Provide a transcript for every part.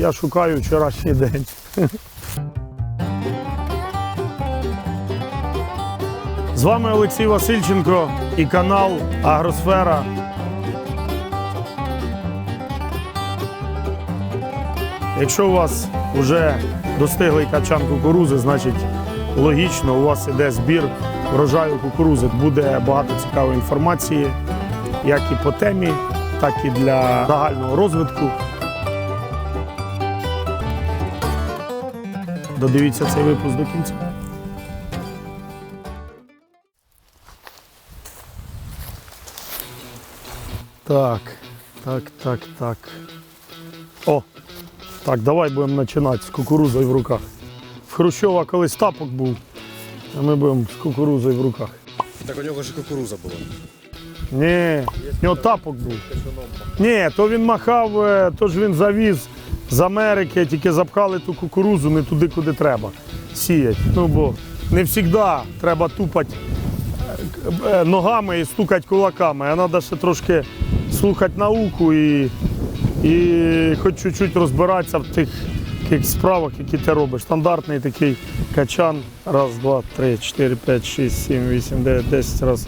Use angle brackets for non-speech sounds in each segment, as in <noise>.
Я шукаю вчорашній день. З вами Олексій Васильченко і канал Агросфера. Якщо у вас вже достиглий качан кукурузи, значить логічно у вас іде збір врожаю кукурузи. Буде багато цікавої інформації, як і по темі, так і для загального розвитку. Додивіться цей випуск до кінця. Так, так, так, так. О, так, давай будемо починати з кукурузою в руках. В Хрущова колись тапок був, а ми будемо з кукурузою в руках. Так у нього ж кукуруза була. Ні, в нього тапок був. Ні, то він махав, е, то ж він завіз з Америки, тільки запхали ту кукурузу не туди, куди треба. Сіять. Ну бо не завжди треба тупати е, е, ногами і стукати кулаками, а треба ще трошки слухати науку і, і хоч чуть-чуть розбиратися в тих таких справах, які ти робиш. Стандартний такий качан. Раз, два, три, чотири, п'ять, шість, сім, вісім, дев'ять, десять раз.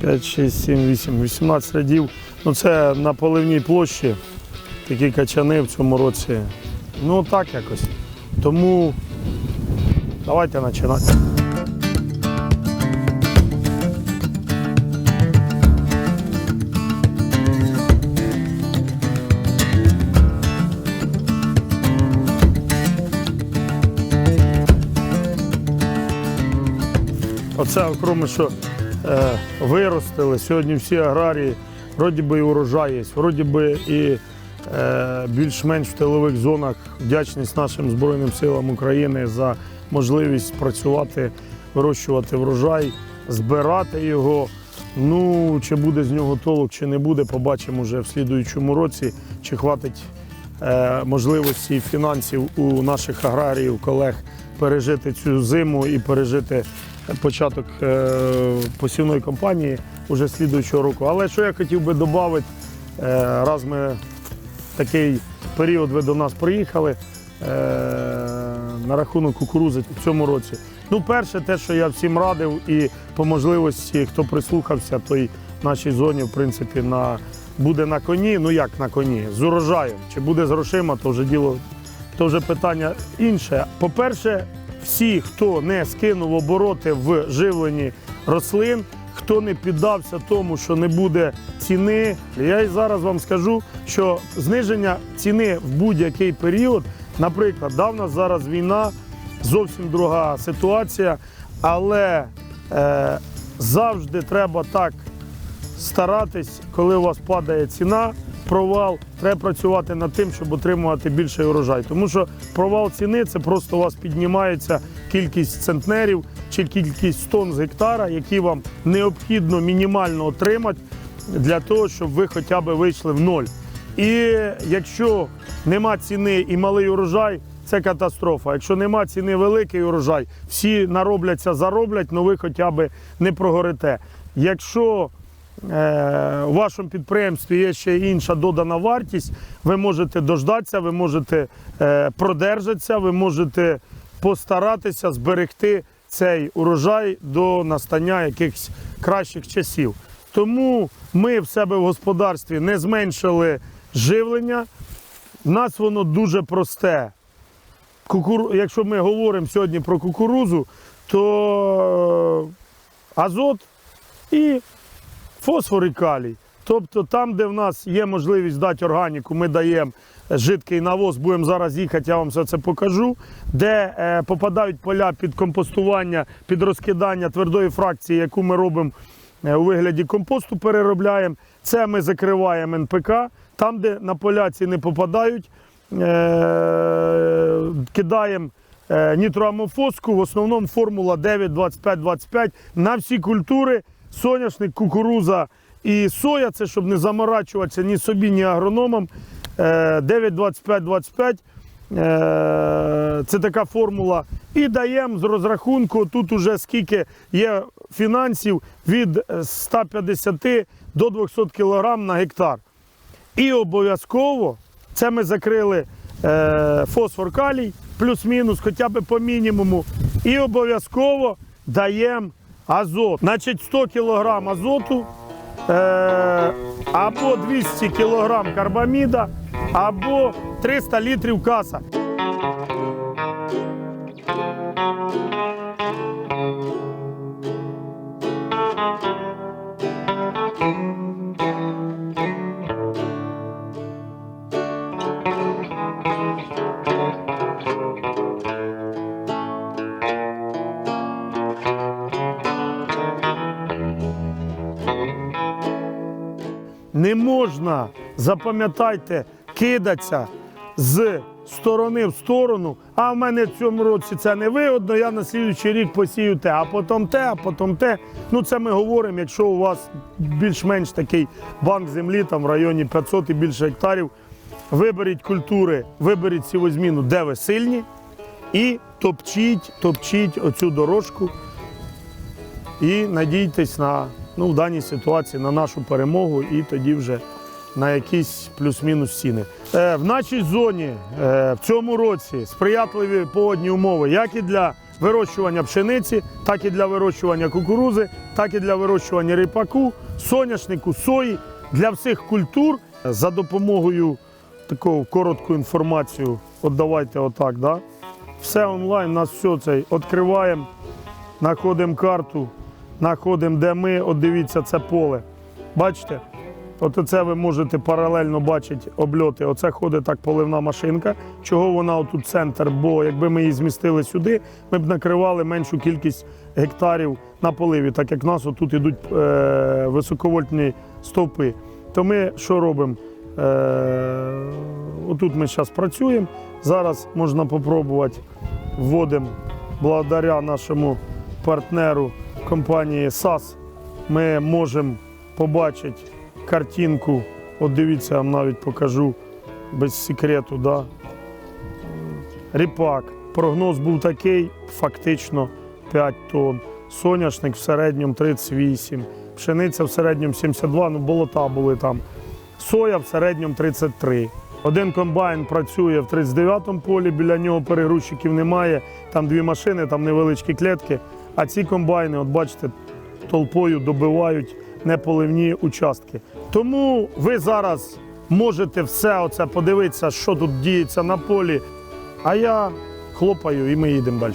5, 6, 7, 8, 18 рядів. Ну це на поливній площі такі качани в цьому році. Ну так якось. Тому давайте починати. Оце окремо, що е, виростили. Сьогодні всі аграрії, вроді би і урожай є, вроді би і більш-менш в тилових зонах вдячність нашим Збройним силам України за можливість працювати, вирощувати врожай, збирати його. Ну, чи буде з нього толок, чи не буде, побачимо вже в слідуючому році, чи хватить е, можливості фінансів у наших аграріїв, колег пережити цю зиму і пережити початок е, посівної кампанії уже слідуючого року. Але що я хотів би додати, е, раз ми такий період ви до нас приїхали е, на рахунок кукурузи в цьому році. Ну, перше, те, що я всім радив, і по можливості, хто прислухався, той в нашій зоні, в принципі, на, буде на коні. Ну як на коні? З урожаєм. Чи буде з грошима, то вже діло, то вже питання інше. По-перше, всі, хто не скинув обороти в живленні рослин, хто не піддався тому, що не буде ціни. Я і зараз вам скажу, що зниження ціни в будь-який період, наприклад, да, зараз війна, зовсім друга ситуація, але е, завжди треба так старатись, коли у вас падає ціна, провал, треба працювати над тим, щоб отримувати більший урожай. Тому що провал ціни це просто у вас піднімається кількість центнерів чи кількість тонн з гектара, які вам необхідно мінімально отримати для того, щоб ви хоча б вийшли в ноль. І якщо нема ціни і малий урожай, це катастрофа. Якщо нема ціни великий урожай, всі наробляться, зароблять, але ви хоча б не прогорите. Якщо е, у вашому підприємстві є ще інша додана вартість, ви можете дождатися, ви можете е, продержатися, ви можете постаратися зберегти цей урожай до настання якихось кращих часів. Тому ми в себе в господарстві не зменшили живлення. У нас воно дуже просте. Кукуру... Якщо ми говоримо сьогодні про кукурузу, то е, азот і фосфор і калій. Тобто там, де в нас є можливість дати органіку, ми даємо жидкий навоз, будемо зараз їхати, я вам все це покажу, де е, попадають поля під компостування, під розкидання твердої фракції, яку ми робимо е, у вигляді компосту, переробляємо. Це ми закриваємо НПК. Там, де на поля ці не попадають, е, кидаємо е, нітроамофоску, в основному формула 9, 25, 25 на всі культури, соняшник, кукуруза і соя, це щоб не заморачуватися ні собі, ні агрономам. Е, 9, 25, 25 е, це така формула. І даємо з розрахунку, тут уже скільки є фінансів від е, 150 до 200 кг на гектар. І обов'язково це ми закрили е, фосфор калій, плюс-мінус, хоча б по мінімуму. І обов'язково даємо азот. Значить, 100 кг азоту е, або 200 кг карбаміда, або 300 літрів каса. Не можна, запам'ятайте, кидатися з сторони в сторону, а в мене в цьому році це не вигодно, я на слідуючий рік посію те, а потім те, а потім те. Ну це ми говоримо, якщо у вас більш-менш такий банк землі, там в районі 500 і більше гектарів, виберіть культури, виберіть сівозміну, де ви сильні, і топчіть, топчіть оцю дорожку і надійтесь на ну, в даній ситуації на нашу перемогу і тоді вже на якісь плюс-мінус ціни. Е, в нашій зоні е, в цьому році сприятливі погодні умови як і для вирощування пшениці, так і для вирощування кукурузи, так і для вирощування ріпаку, соняшнику, сої для всіх культур за допомогою такого коротку інформацію. От давайте отак, да? все онлайн, нас все це відкриваємо, знаходимо карту, знаходимо, де ми. От дивіться, це поле. Бачите? От це ви можете паралельно бачити обльоти. Оце ходить так поливна машинка. Чого вона отут центр? Бо якби ми її змістили сюди, ми б накривали меншу кількість гектарів на поливі, так як в нас отут йдуть е, високовольтні стовпи. То ми що робимо? Е, отут ми зараз працюємо. Зараз можна спробувати вводимо благодаря нашому партнеру компанії САС. Ми можемо побачити картинку. От дивіться, я вам навіть покажу без секрету. Да? Ріпак. Прогноз був такий, фактично 5 тонн. Соняшник в середньому 38, пшениця в середньому 72, ну болота були там. Соя в середньому 33. Один комбайн працює в 39-му полі, біля нього перегрузчиків немає, там дві машини, там невеличкі клітки. А ці комбайни, от бачите, толпою добивають неполивні участки. Тому ви зараз можете все оце подивитися, що тут діється на полі. А я хлопаю і ми їдемо далі.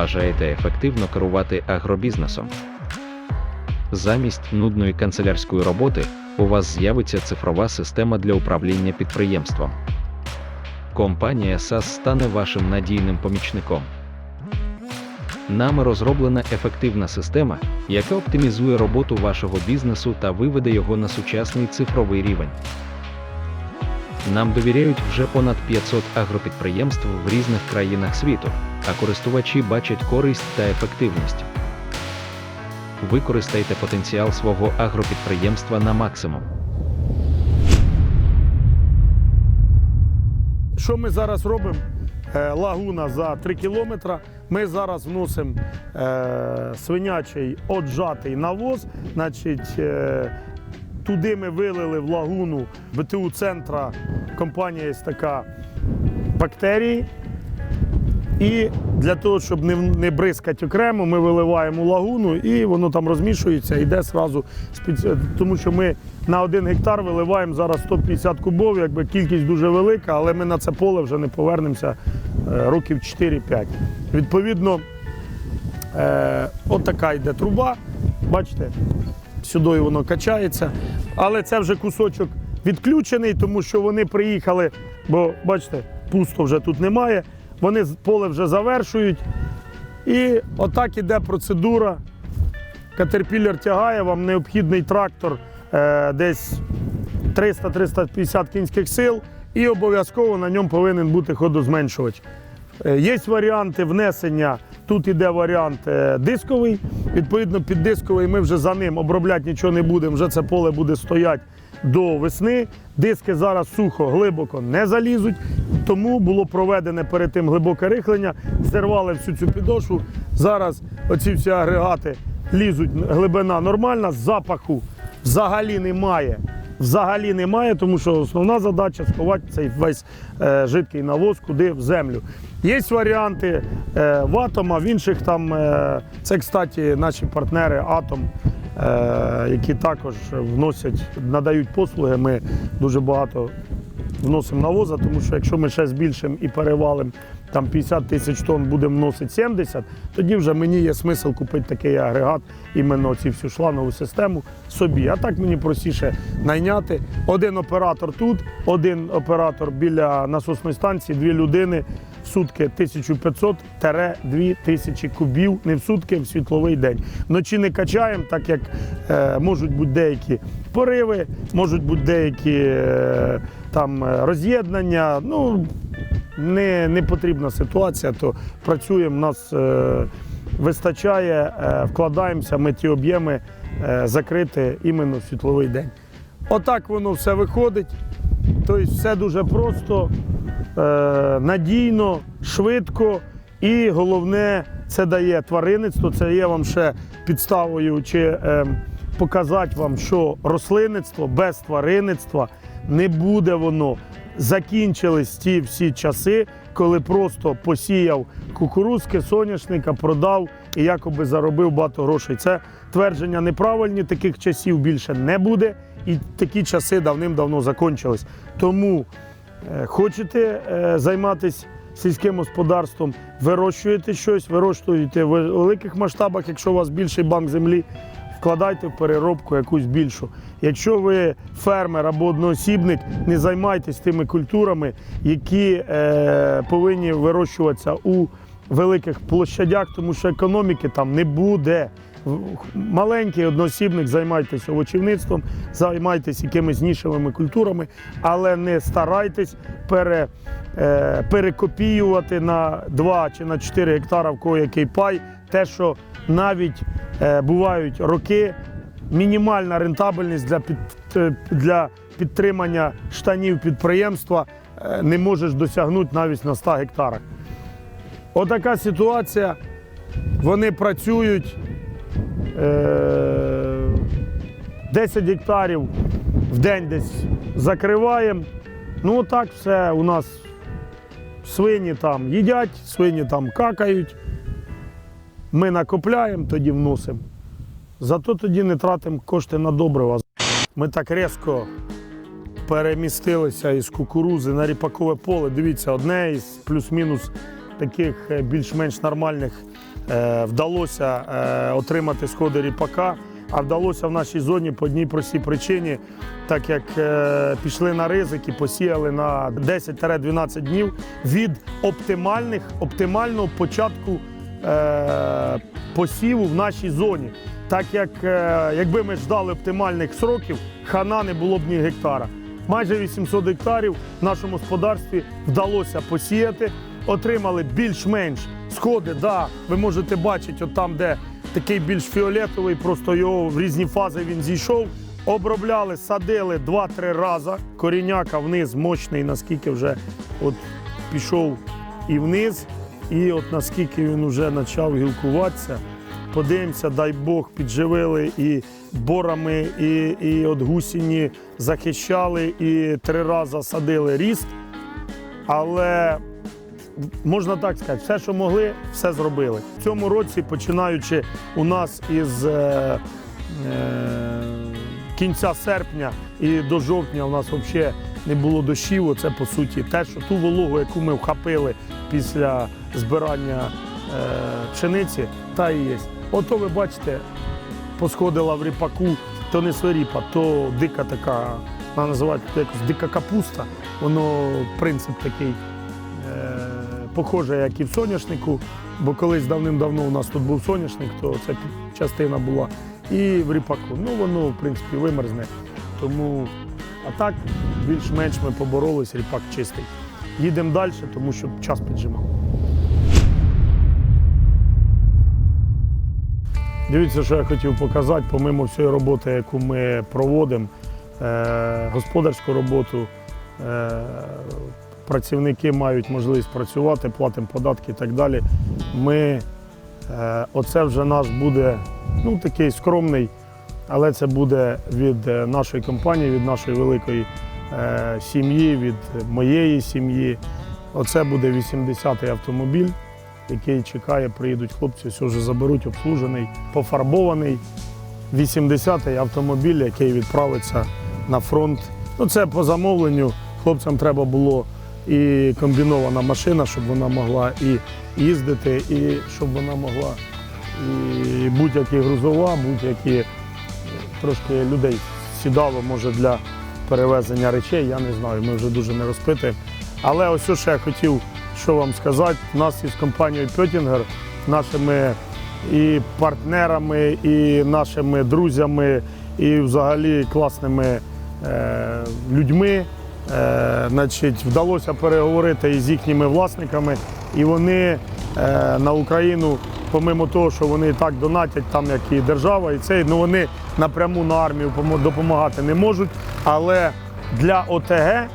Бажаєте ефективно керувати агробізнесом? Замість нудної канцелярської роботи у вас з'явиться цифрова система для управління підприємством. Компанія SAS стане вашим надійним помічником. Нами розроблена ефективна система, яка оптимізує роботу вашого бізнесу та виведе його на сучасний цифровий рівень. Нам довіряють вже понад 500 агропідприємств в різних країнах світу, а користувачі бачать користь та ефективність. Використайте потенціал свого агропідприємства на максимум. Що ми зараз робимо? Е, Лагуна за 3 кілометри. Ми зараз вносимо е, свинячий отжатий навоз. Значить, е, туди ми вилили в лагуну БТУ центра. Компанія є така бактерії. І для того, щоб не, не бризкати окремо, ми виливаємо лагуну і воно там розмішується, йде зразу тому що ми на один гектар виливаємо зараз 150 кубов, якби кількість дуже велика, але ми на це поле вже не повернемося е, років 4-5. Відповідно, е, от йде труба, бачите, сюди воно качається. Але це вже кусочок відключений, тому що вони приїхали, бо бачите, пусто вже тут немає. Вони поле вже завершують. І отак іде процедура. Катерпіллер тягає, вам необхідний трактор е, десь 300-350 кінських сил, і обов'язково на ньому повинен бути ходозменшувач. Е, Є варіанти внесення. Тут іде варіант е, дисковий. Відповідно, під дисковий ми вже за ним обробляти нічого не будемо. Вже це поле буде стояти до весни. Диски зараз сухо, глибоко не залізуть. Тому було проведене перед тим глибоке рихлення, зірвали всю цю підошву. Зараз оці всі агрегати лізуть, глибина нормальна, запаху взагалі немає. Взагалі немає, тому що основна задача сховати цей весь е, жидкий навоз куди в землю. Є варіанти е, в Атома, в інших там, е, це, кстати, наші партнери Атом, які також вносять, надають послуги. Ми дуже багато вносимо навоза, тому що якщо ми ще збільшимо і перевалимо там 50 тисяч тонн, будемо вносити 70, тоді вже мені є смисл купити такий агрегат, іменно цю всю шланову систему собі. А так мені простіше найняти один оператор тут, один оператор біля насосної станції, дві людини сутки 1500-2000 кубів, не в сутки, в світловий день. Вночі не качаємо, так як е, можуть бути деякі пориви, можуть бути деякі е, там е, роз'єднання. Ну, не, не потрібна ситуація, то працюємо, нас е, вистачає, е, вкладаємося, ми ті об'єми е, закрити іменно в світловий день. Отак воно все виходить. Тобто все дуже просто, надійно, швидко і головне, це дає тваринництво, це є вам ще підставою чи е, показати вам, що рослинництво без тваринництва не буде воно. Закінчились ті всі часи, коли просто посіяв кукурузки, соняшника, продав і якоби заробив багато грошей. Це твердження неправильні, таких часів більше не буде, і такі часи давним-давно закінчились. Тому е, хочете е, займатися сільським господарством, вирощуєте щось, вирощуєте в великих масштабах, якщо у вас більший банк землі, вкладайте в переробку якусь більшу. Якщо ви фермер або одноосібник, не займайтесь тими культурами, які е, повинні вирощуватися у великих площадях, тому що економіки там не буде. Маленький одноосібник, займайтесь овочівництвом, займайтесь якимись нішевими культурами, але не старайтесь пере, е, перекопіювати на 2 чи на 4 гектара в кого який пай, те, що навіть е, бувають роки, мінімальна рентабельність для, під, е, для підтримання штанів підприємства е, не можеш досягнути навіть на 100 гектарах. Отака ситуація. Вони працюють 10 гектарів в день десь закриваємо. Ну так все у нас свині там їдять, свині там какають. Ми накопляємо, тоді вносимо. Зато тоді не тратимо кошти на добрива. Ми так різко перемістилися із кукурузи на ріпакове поле. Дивіться, одне із плюс-мінус таких е, більш-менш нормальних е, вдалося е, отримати сходи ріпака. А вдалося в нашій зоні по одній простій причині, так як е, пішли на ризик і посіяли на 10-12 днів від оптимальних, оптимального початку е, посіву в нашій зоні. Так як е, якби ми ждали оптимальних сроків, хана не було б ні гектара. Майже 800 гектарів в нашому господарстві вдалося посіяти, отримали більш-менш сходи. Да, ви можете бачити, от там, де такий більш фіолетовий, просто його в різні фази він зійшов. Обробляли, садили 2-3 рази. Коріняка вниз мощний, наскільки вже от пішов і вниз. І от наскільки він вже почав гілкуватися, подивимося, дай Бог, підживили і борами, і, і от гусіні захищали, і три рази садили ріст. Але можна так сказати, все, що могли, все зробили. В цьому році, починаючи у нас із е, е, кінця серпня і до жовтня, у нас взагалі не було дощів. Оце по суті те, що ту вологу, яку ми вхопили після збирання е, пшениці, та і є. Ото ви бачите, посходила в ріпаку, то не свиріпа, то дика така, вона називається якось дика капуста. Воно принцип такий похоже, як і в соняшнику, бо колись давним-давно у нас тут був соняшник, то це частина була. І в ріпаку. Ну воно, в принципі, вимерзне. Тому, а так, більш-менш ми поборолись, ріпак чистий. Їдемо далі, тому що час піджимав. Дивіться, що я хотів показати, помимо всієї роботи, яку ми проводимо, е, господарську роботу, е, працівники мають можливість працювати, платимо податки і так далі. Ми, е, оце вже наш буде ну, такий скромний, але це буде від е, нашої компанії, від нашої великої е, сім'ї, від моєї сім'ї. Оце буде 80-й автомобіль який чекає, приїдуть хлопці, все вже заберуть, обслужений, пофарбований. 80-й автомобіль, який відправиться на фронт. Ну, це по замовленню. Хлопцям треба було і комбінована машина, щоб вона могла і їздити, і щоб вона могла будь-які грузова, будь-які трошки людей сідало, може, для перевезення речей, я не знаю, ми вже дуже не розпитуємо. Але ось що я хотів що вам сказати, у нас із компанією Пьотінгер, нашими і партнерами, і нашими друзями, і взагалі класними е, людьми. Е, значить, вдалося переговорити із їхніми власниками, і вони е, на Україну, помимо того, що вони і так донатять, там як і держава, і це, ну вони напряму на армію допомагати не можуть. Але для ОТГ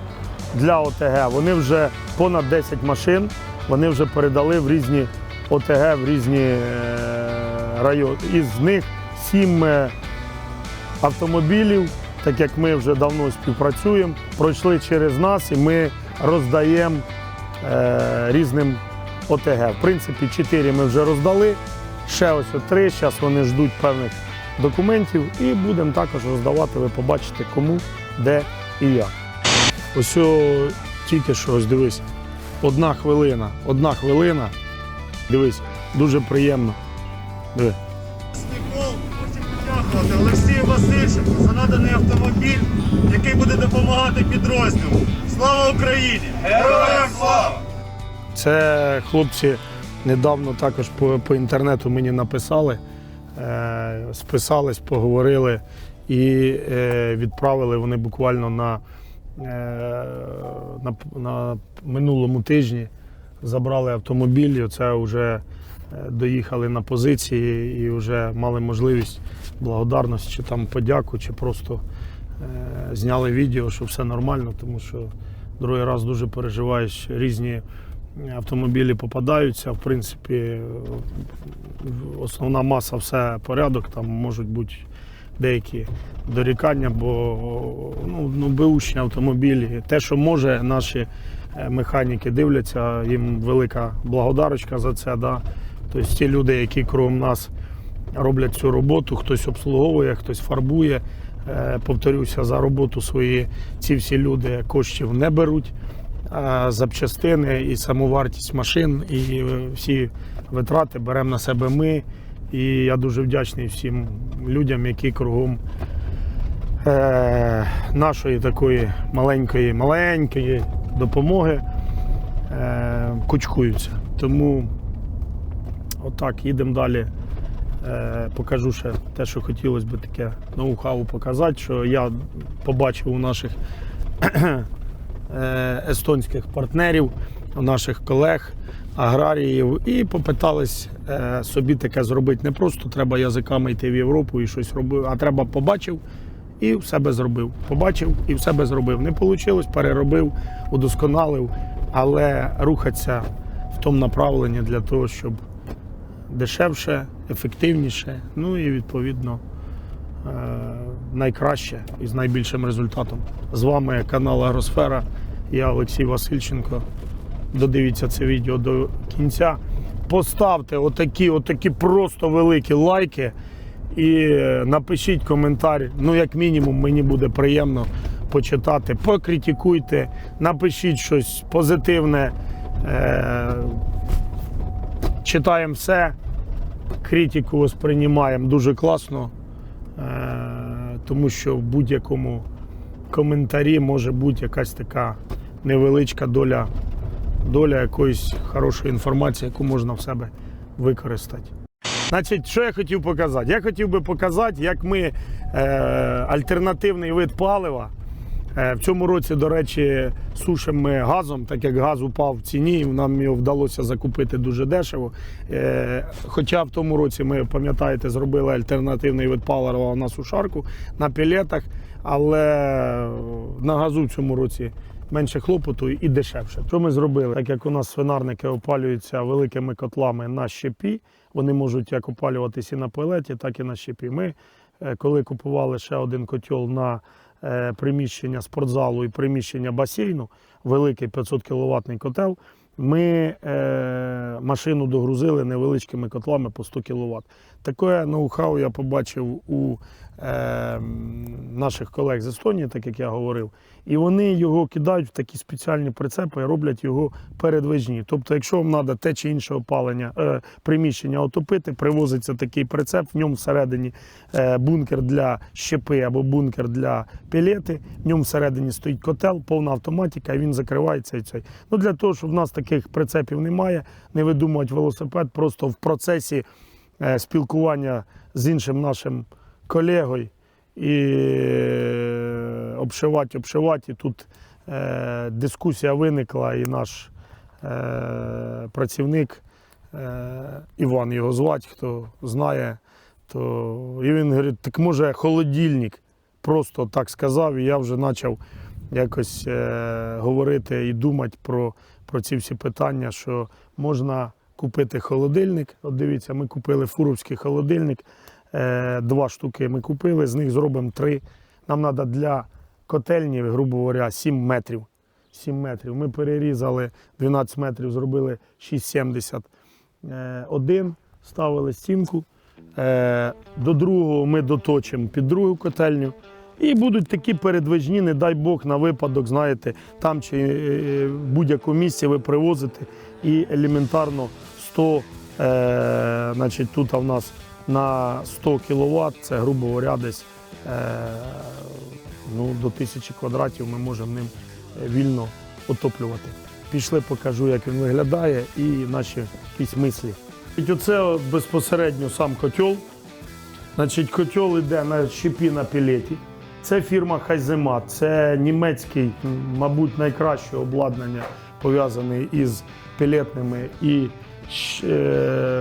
для ОТГ. Вони вже понад 10 машин, вони вже передали в різні ОТГ, в різні е, райони. Із них 7 автомобілів, так як ми вже давно співпрацюємо, пройшли через нас і ми роздаємо е, різним ОТГ. В принципі, 4 ми вже роздали, ще ось 3, зараз вони ждуть певних документів і будемо також роздавати, ви побачите кому, де і як. Ось тільки що ось дивись. Одна хвилина, одна хвилина. Дивись, дуже приємно. Диви. Васильченку за наданий автомобіль, який буде допомагати підрозділу. Слава Україні! Героям слава! Це хлопці недавно також по, по інтернету мені написали, е, списались, поговорили і е, відправили вони буквально на, е, на, на минулому тижні. Забрали автомобіль, і це вже доїхали на позиції і вже мали можливість благодарності, чи там подяку, чи просто е, зняли відео, що все нормально, тому що другий раз дуже переживаєш різні автомобілі попадаються. В принципі, е, основна маса все порядок, там можуть бути деякі дорікання, бо ну, ну, беушні автомобілі. Те, що може, наші е, механіки дивляться, їм велика благодарочка за це. Да? Тобто ті люди, які крім нас роблять цю роботу, хтось обслуговує, хтось фарбує. Е, Повторюся, за роботу свої ці всі люди коштів не беруть. А запчастини і саму вартість машин, і всі витрати беремо на себе ми. І я дуже вдячний всім людям, які кругом е, нашої такої маленької, маленької допомоги е, кучкуються. Тому отак, їдемо далі. Е, покажу ще те, що хотілося б таке ноу-хау показати, що я побачив у наших <clears throat> е, естонських партнерів, у наших колег, аграріїв, і попитались е, собі таке зробити. Не просто треба язиками йти в Європу і щось робити, а треба побачив і в себе зробив. Побачив і в себе зробив. Не вийшло, переробив, удосконалив, але рухатися в тому направленні для того, щоб дешевше, ефективніше, ну і відповідно е, найкраще і з найбільшим результатом. З вами канал Агросфера. Я Олексій Васильченко. додивіться це відео до кінця. Поставте отакі, отакі просто великі лайки і е, напишіть коментар. Ну, як мінімум, мені буде приємно почитати. Покритикуйте, напишіть щось позитивне. Е- читаємо все, критику сприймаємо дуже класно, е- тому що в будь-якому коментарі може бути якась така невеличка доля, доля якоїсь хорошої інформації, яку можна в себе використати. Значить, що я хотів показати? Я хотів би показати, як ми е, альтернативний вид палива. Е, в цьому році, до речі, сушимо газом, так як газ упав в ціні, нам його вдалося закупити дуже дешево. Е, хоча в тому році ми, пам'ятаєте, зробили альтернативний вид палива на сушарку, на пілетах, але на газу в цьому році менше хлопоту і дешевше. Що ми зробили? Так як у нас свинарники опалюються великими котлами на щепі, вони можуть як опалюватися і на пелеті, так і на щепі. Ми, е, коли купували ще один котел на приміщення спортзалу і приміщення басейну, великий 500 кВт котел, ми е, машину догрузили невеличкими котлами по 100 кВт. Таке ноу-хау я побачив у е, наших колег з Естонії, так як я говорив. І вони його кидають в такі спеціальні прицепи і роблять його передвижні. Тобто, якщо вам треба те чи інше опалення, е, приміщення отопити, привозиться такий прицеп, в ньому всередині е, бункер для щепи або бункер для пілети, в ньому всередині стоїть котел, повна автоматика, і він закривається цей. Ну, для того, щоб в нас таких прицепів немає, не видумувати велосипед, просто в процесі е, спілкування з іншим нашим колегою і е, обшивати, обшивати. І тут е, дискусія виникла, і наш е, працівник е, Іван його звати, хто знає, то і він говорить, так може холодильник. Просто так сказав, і я вже почав якось е, говорити і думати про, про ці всі питання, що можна купити холодильник. От дивіться, ми купили фуровський холодильник. Е, два штуки ми купили, з них зробимо три. Нам треба для котельні, грубо говоря, 7 метрів. 7 метрів. Ми перерізали 12 метрів, зробили 6,70. Е, один, ставили стінку. Е, До другого ми доточимо під другу котельню. І будуть такі передвижні, не дай Бог, на випадок, знаєте, там чи в будь-якому місці ви привозите і елементарно 100, е, значить, тут у нас на 100 кВт, це, грубо говоря, десь е, ну, до 1000 квадратів ми можемо ним е, вільно отоплювати. Пішли, покажу, як він виглядає, і наші якісь мислі. І оце безпосередньо сам котел. Значить, котел йде на щепі на пілеті. Це фірма Хайзема, це німецький, мабуть, найкраще обладнання пов'язане із пілетними і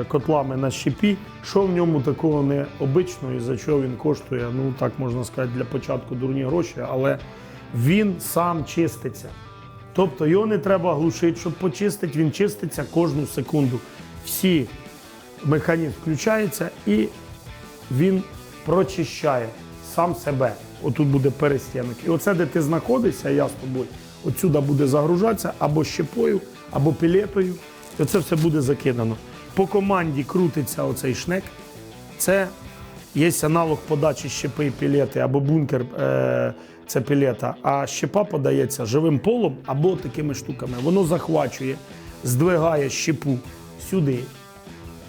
котлами на щепі. Що в ньому такого необичного і за що він коштує? Ну так можна сказати, для початку дурні гроші, але він сам чиститься. Тобто його не треба глушити, щоб почистити, він чиститься кожну секунду. Всі механізм включається і він прочищає сам себе. Отут буде перестінок. І оце, де ти знаходишся, я з тобою, отсюди буде загружатися або щепою, або пілетою. І оце все буде закидано. По команді крутиться оцей шнек. Це є аналог подачі щепи пілети, або бункер е, це пілета, а щепа подається живим полом або такими штуками. Воно захвачує, здвигає щепу сюди,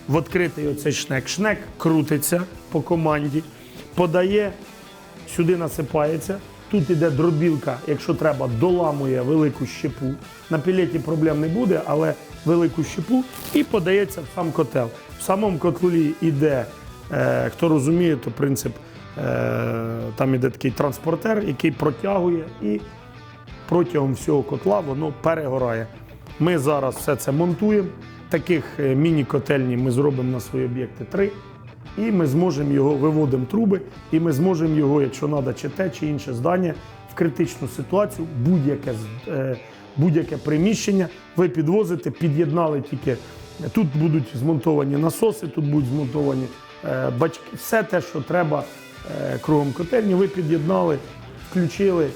в відкритий оцей шнек. Шнек крутиться по команді, подає, сюди насипається. Тут іде дробілка, якщо треба, доламує велику щепу. На пілеті проблем не буде, але велику щепу і подається в сам котел. В самому котлі йде, е, хто розуміє, то принцип е, там іде такий транспортер, який протягує і протягом всього котла воно перегорає. Ми зараз все це монтуємо. Таких е, міні-котельні ми зробимо на свої об'єкти три. І ми зможемо його виводимо труби, і ми зможемо його, якщо треба, чи те, чи інше здання в критичну ситуацію, будь-яке, е, будь-яке приміщення ви підвозите, під'єднали тільки. Тут будуть змонтовані насоси, тут будуть змонтовані е, бачки, все те, що треба е, кругом котельні, ви під'єднали, включили,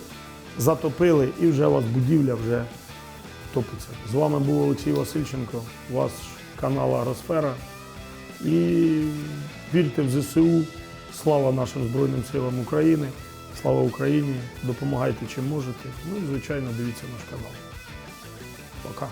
затопили, і вже у вас будівля вже топиться. З вами був Олексій Васильченко, ваш канал Агросфера. І вірте в ЗСУ. Слава нашим Збройним силам України. Слава Україні! Допомагайте чим можете. Ну і звичайно дивіться наш канал. Пока.